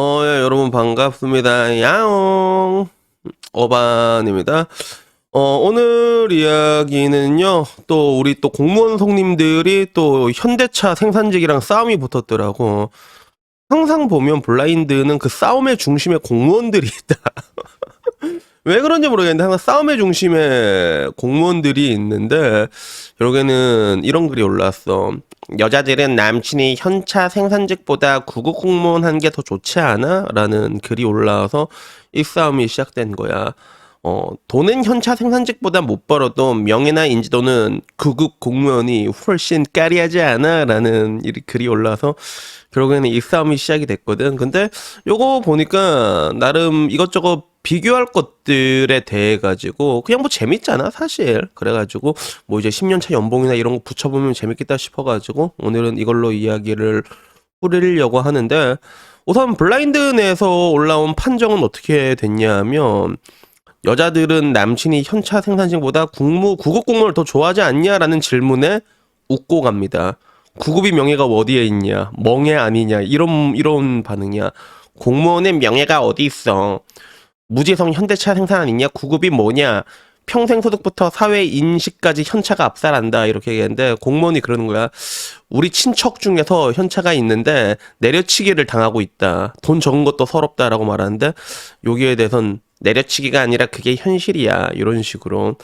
어, 예, 여러분 반갑습니다. 야옹. 어반입니다. 어, 오늘 이야기는요, 또 우리 또 공무원 손님들이 또 현대차 생산직이랑 싸움이 붙었더라고. 항상 보면 블라인드는 그 싸움의 중심에 공무원들이 있다. 왜 그런지 모르겠는데 항상 싸움의 중심에 공무원들이 있는데 결국에는 이런 글이 올라왔어. 여자들은 남친이 현차 생산직보다 구급 공무원 한 게 더 좋지 않아? 라는 글이 올라와서 이 싸움이 시작된 거야. 어, 돈은 현차 생산직보다 못 벌어도 명예나 인지도는 구급 공무원이 훨씬 까리하지 않아? 라는 이 글이 올라와서 결국에는 이 싸움이 시작이 됐거든. 근데 요거 보니까 나름 이것저것 비교할 것들에 대해 가지고 그냥 뭐 재밌잖아 사실 그래가지고 뭐 이제 10년차 연봉이나 이런 거 붙여보면 재밌겠다 싶어가지고 오늘은 이걸로 이야기를 뿌리려고 하는데 우선 블라인드 내에서 올라온 판정은 어떻게 됐냐면 여자들은 남친이 현차 생산직보다 국무 구급 공무원을 더 좋아하지 않냐라는 질문에 웃고 갑니다. 구급이 명예가 어디에 있냐? 멍해 아니냐? 이런 이런 반응이야. 공무원의 명예가 어디 있어? 무지성 현대차 생산 아니냐? 구급이 뭐냐? 평생 소득부터 사회 인식까지 현차가 압살한다 이렇게 얘기했는데 공무원이 그러는 거야. 우리 친척 중에서 현차가 있는데 내려치기를 당하고 있다. 돈 적은 것도 서럽다라고 말하는데 여기에 대해선 내려치기가 아니라 그게 현실이야. 이런 식으로.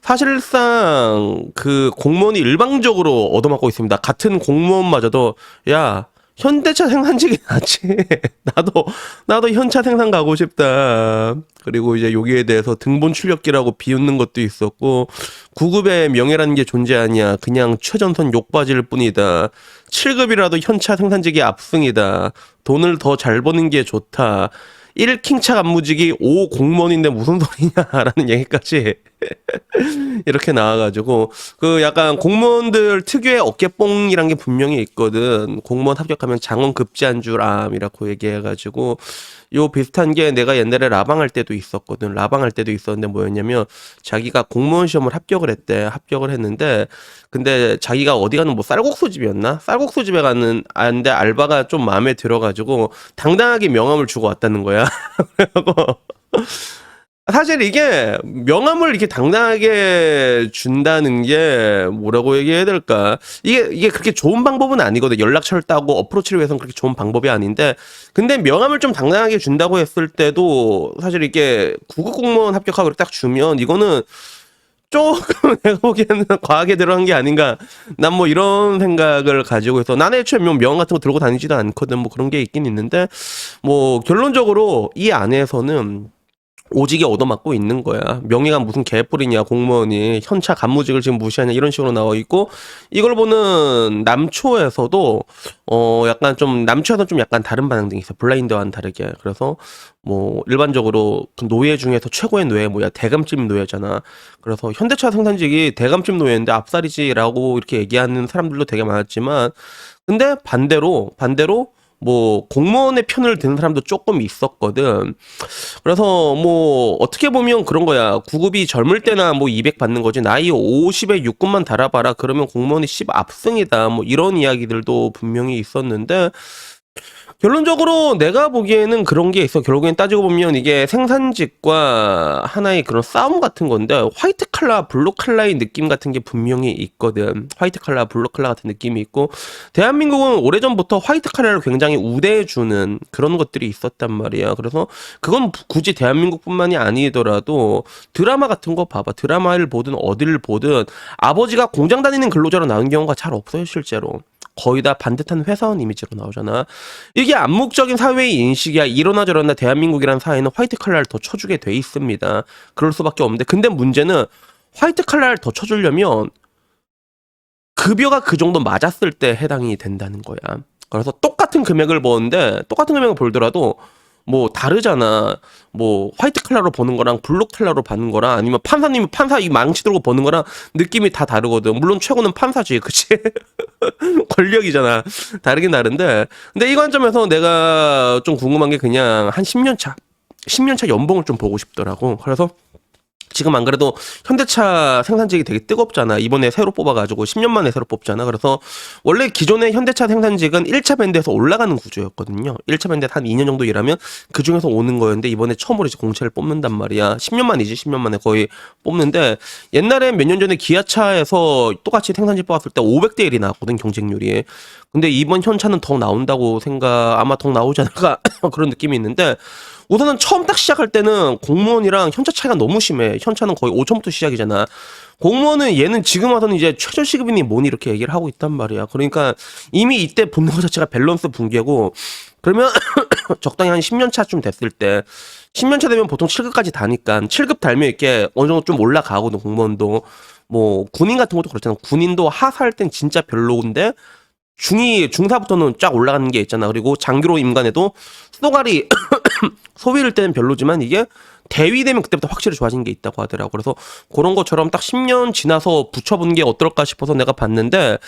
사실상 그 공무원이 일방적으로 얻어맞고 있습니다. 같은 공무원마저도 야, 현대차 생산직이 낫지. 나도 나도 현차 생산 가고 싶다. 그리고 이제 여기에 대해서 등본 출력기라고 비웃는 것도 있었고 구급의 명예라는 게 존재하냐. 그냥 최전선 욕바지일 뿐이다. 7급이라도 현차 생산직이 압승이다. 돈을 더 잘 버는 게 좋다. 1킹차 간무직이 5 공무원인데 무슨 소리냐라는 얘기까지 이렇게 나와가지고 그 약간 공무원들 특유의 어깨뽕이란 게 분명히 있거든. 공무원 합격하면 장원 급제한 줄 암이라고 얘기해가지고 요 비슷한 게 내가 옛날에 라방할 때도 있었거든. 라방할 때도 있었는데 뭐였냐면 자기가 공무원 시험을 합격을 했대. 합격을 했는데 근데 자기가 어디 가는 뭐 쌀국수 집이었나? 쌀국수 집에 가는 안데 알바가 좀 마음에 들어가지고 당당하게 명함을 주고 왔다는 거야. 그래갖고 사실 이게 명함을 이렇게 당당하게 준다는 게 뭐라고 얘기해야 될까? 이게 이게 그렇게 좋은 방법은 아니거든. 연락처를 따고 어프로치를 위해서는 그렇게 좋은 방법이 아닌데, 근데 명함을 좀 당당하게 준다고 했을 때도 사실 이게 구급 공무원 합격하고 딱 주면 이거는 조금 내가 보기에는 과하게 들어간 게 아닌가. 난 뭐 이런 생각을 가지고 해서 나는 애초에 뭐 명함 같은 거 들고 다니지도 않거든. 뭐 그런 게 있긴 있는데 뭐 결론적으로 이 안에서는 오지게 얻어맞고 있는 거야. 명예가 무슨 개뿔이냐, 공무원이. 현차 간무직을 지금 무시하냐, 이런 식으로 나와 있고, 이걸 보는 남초에서도, 어, 약간 좀, 남초에서 좀 약간 다른 반응들이 있어. 블라인드와는 다르게. 그래서, 뭐, 일반적으로 그 노예 중에서 최고의 노예 뭐야, 대감집 노예잖아. 그래서 현대차 생산직이 대감집 노예인데 앞살이지라고 이렇게 얘기하는 사람들도 되게 많았지만, 근데 반대로, 반대로, 뭐 공무원의 편을 드는 사람도 조금 있었거든. 그래서 뭐 어떻게 보면 그런 거야. 구급이 젊을 때나 뭐 200 받는 거지. 나이 50에 6급만 달아봐라. 그러면 공무원이 10 압승이다. 뭐 이런 이야기들도 분명히 있었는데 결론적으로 내가 보기에는 그런 게 있어. 결국엔 따지고 보면 이게 생산직과 하나의 그런 싸움 같은 건데 화이트 칼라, 블루 칼라의 느낌 같은 게 분명히 있거든. 화이트 칼라, 블루 칼라 같은 느낌이 있고 대한민국은 오래전부터 화이트 칼라를 굉장히 우대해주는 그런 것들이 있었단 말이야. 그래서 그건 굳이 대한민국뿐만이 아니더라도 드라마 같은 거 봐봐. 드라마를 보든 어디를 보든 아버지가 공장 다니는 근로자로 나온 경우가 잘 없어요, 실제로. 거의 다 반듯한 회사원 이미지로 나오잖아. 이게 암묵적인 사회의 인식이야. 이러나 저러나 대한민국이라는 사회는 화이트 칼라를 더 쳐주게 돼 있습니다. 그럴 수밖에 없는데. 근데 문제는 화이트 칼라를 더 쳐주려면 급여가 그 정도 맞았을 때 해당이 된다는 거야. 그래서 똑같은 금액을 버는데 똑같은 금액을 벌더라도 뭐 다르잖아. 뭐 화이트 칼라로 버는 거랑 블루 칼라로 받는 거랑 아니면 판사님이 판사 이 망치 들고 버는 거랑 느낌이 다 다르거든. 물론 최고는 판사지, 그치? 권력이잖아. 다르긴 다른데. 근데 이 관점에서 내가 좀 궁금한 게 그냥 한 10년 차, 10년 차 연봉을 좀 보고 싶더라고. 그래서 지금 안 그래도 현대차 생산직이 되게 뜨겁잖아. 이번에 새로 뽑아가지고 10년 만에 새로 뽑잖아. 그래서 원래 기존의 현대차 생산직은 1차 밴드에서 올라가는 구조였거든요. 1차 밴드 한 2년 정도 일하면 그 중에서 오는 거였는데 이번에 처음으로 이제 공채를 뽑는단 말이야. 10년 만이지. 10년 만에 거의 뽑는데 옛날에 몇 년 전에 기아차에서 똑같이 생산직 뽑았을 때 500대 1이 나왔거든 경쟁률이. 근데 이번 현차는 더 나온다고 생각 아마 더 나오지 않을까 그런 느낌이 있는데 우선은 처음 딱 시작할 때는 공무원이랑 현차 차이가 너무 심해. 현차는 거의 5천부터 시작이잖아. 공무원은 얘는 지금 와서는 이제 최저 시급이니 뭐니 이렇게 얘기를 하고 있단 말이야. 그러니까 이미 이때 붙는 것 자체가 밸런스 붕괴고 그러면 적당히 한 10년 차쯤 됐을 때 10년 차 되면 보통 7급까지 다니까 7급 달면 이렇게 어느 정도 좀 올라가거든 공무원도 뭐 군인 같은 것도 그렇잖아. 군인도 하사할 땐 진짜 별로인데 중이 중사부터는 쫙 올라가는 게 있잖아. 그리고 장기로 임관에도 수도가리 소위를 때는 별로지만 이게 대위 되면 그때부터 확실히 좋아진 게 있다고 하더라고. 그래서 그런 것처럼 딱 10년 지나서 붙여본 게 어떨까 싶어서 내가 봤는데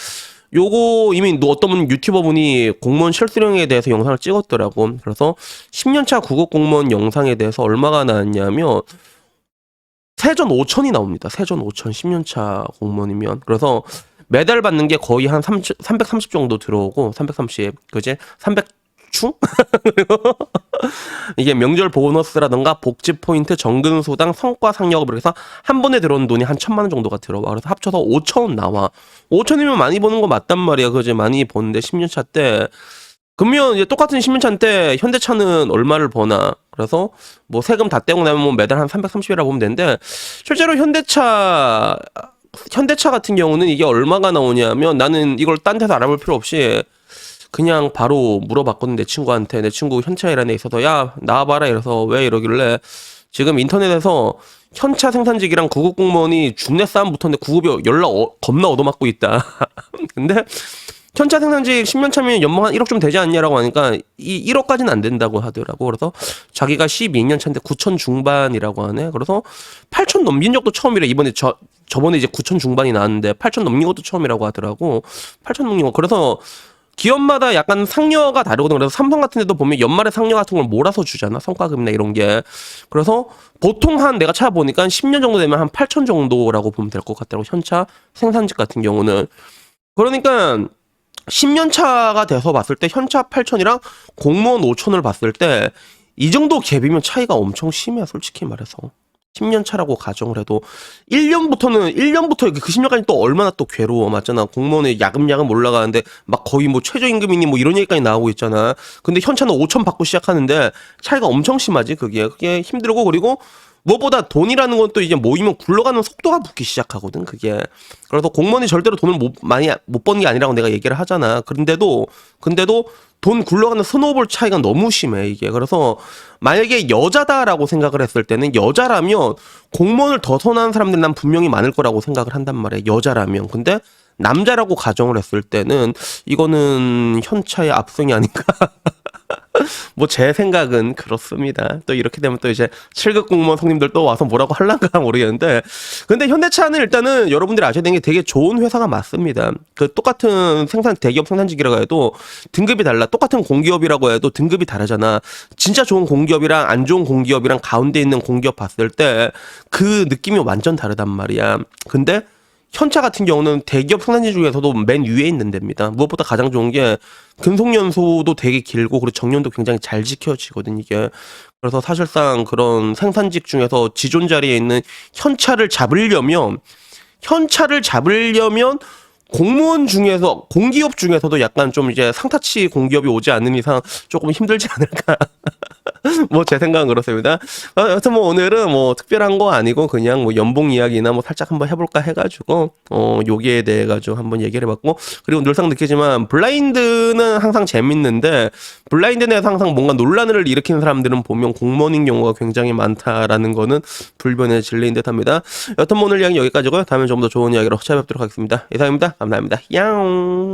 요거 이미 너 어떤 분 유튜버 분이 공무원 실수령에 대해서 영상을 찍었더라고. 그래서 10년차 구급 공무원 영상에 대해서 얼마가 나왔냐면 세전 5천이 나옵니다. 세전 5천 10년차 공무원이면. 그래서 매달 받는 게 거의 한 30, 330 정도 들어오고 330 그지? 300 충? 이게 명절 보너스라던가 복지 포인트, 정근 수당, 성과 상여금 해서 한 번에 들어오는 돈이 한 천만 원 정도가 들어와. 그래서 합쳐서 5천 원 나와. 5천이면 많이 버는 거 맞단 말이야. 그지? 많이 버는데 10년 차 때. 그러면 이제 똑같은 10년 차인데 현대차는 얼마를 버나? 그래서 뭐 세금 다 떼고 나면 뭐 매달 한 330이라 보면 되는데 실제로 현대차 현대차 같은 경우는 이게 얼마가 나오냐면 나는 이걸 딴 데서 알아볼 필요 없이 그냥 바로 물어봤거든 내 친구한테 내 친구 현차 일하는 데 있어서 야 나와봐라 이래서 왜 이러길래 지금 인터넷에서 현차 생산직이랑 구급 공무원이 중내 싸움 붙었는데 구급이 연락 어- 겁나 얻어맞고 있다 근데 현차 생산직 10년 차면 연봉 한 1억 좀 되지 않냐라고 하니까 이 1억까지는 안 된다고 하더라고. 그래서 자기가 12년 차인데 9천 중반이라고 하네. 그래서 8천 넘긴 적도 처음이래. 이번에 저 저번에 이제 9천 중반이 나왔는데 8천 넘긴 것도 처음이라고 하더라고. 8천 넘긴 거. 그래서 기업마다 약간 상여가 다르거든. 그래서 삼성 같은 데도 보면 연말에 상여 같은 걸 몰아서 주잖아. 성과금이나 이런 게. 그래서 보통 한 내가 찾아보니까 10년 정도 되면 한 8천 정도라고 보면 될 것 같더라고. 현차 생산직 같은 경우는. 그러니까 10년 차가 돼서 봤을 때 현차 8천이랑 공무원 5천을 봤을 때 이 정도 갭이면 차이가 엄청 심해 솔직히 말해서 10년 차라고 가정을 해도 1년부터는 1년부터 그 10년까지 또 얼마나 또 괴로워 맞잖아. 공무원의 야금야금 올라가는데 막 거의 뭐 최저임금이니 뭐 이런 얘기까지 나오고 있잖아. 근데 현차는 5천 받고 시작하는데 차이가 엄청 심하지 그게. 그게 힘들고 그리고 무엇보다 돈이라는 건 또 이제 모이면 굴러가는 속도가 붙기 시작하거든 그게. 그래서 공무원이 절대로 돈을 못 많이 못 버는 게 아니라고 내가 얘기를 하잖아. 그런데도 근데도 돈 굴러가는 스노우볼 차이가 너무 심해 이게. 그래서 만약에 여자다라고 생각을 했을 때는 여자라면 공무원을 더 선호하는 사람들이 난 분명히 많을 거라고 생각을 한단 말이야 여자라면. 근데 남자라고 가정을 했을 때는 이거는 현차의 압승이 아닌가 뭐 제 생각은 그렇습니다. 또 이렇게 되면 또 이제 7급 공무원 성님들 또 와서 뭐라고 할란가 모르겠는데 근데 현대차는 일단은 여러분들이 아셔야 되는 게 되게 좋은 회사가 맞습니다. 그 똑같은 생산 대기업 생산직이라고 해도 등급이 달라. 똑같은 공기업이라고 해도 등급이 다르잖아. 진짜 좋은 공기업이랑 안 좋은 공기업이랑 가운데 있는 공기업 봤을 때 그 느낌이 완전 다르단 말이야. 근데 현차 같은 경우는 대기업 생산지 중에서도 맨 위에 있는 데입니다. 무엇보다 가장 좋은 게 근속 연소도 되게 길고 그리고 정년도 굉장히 잘 지켜지거든 이게. 그래서 사실상 그런 생산직 중에서 지존 자리에 있는 현차를 잡으려면 현차를 잡으려면 공무원 중에서 공기업 중에서도 약간 좀 이제 상타치 공기업이 오지 않는 이상 조금 힘들지 않을까. 뭐 제 생각은 그렇습니다. 어, 여튼 뭐 오늘은 뭐 특별한 거 아니고 그냥 뭐 연봉 이야기나 뭐 살짝 한번 해볼까 해가지고 어 여기에 대해 가지고 한번 얘기를 해봤고 그리고 늘상 느끼지만 블라인드는 항상 재밌는데 블라인드 내에서 항상 뭔가 논란을 일으키는 사람들은 보면 공무원인 경우가 굉장히 많다라는 거는 불변의 진리인 듯합니다. 여튼 뭐 오늘 이야기 여기까지고요. 다음에 좀 더 좋은 이야기로 찾아뵙도록 하겠습니다. 이상입니다. 감사합니다. 야옹.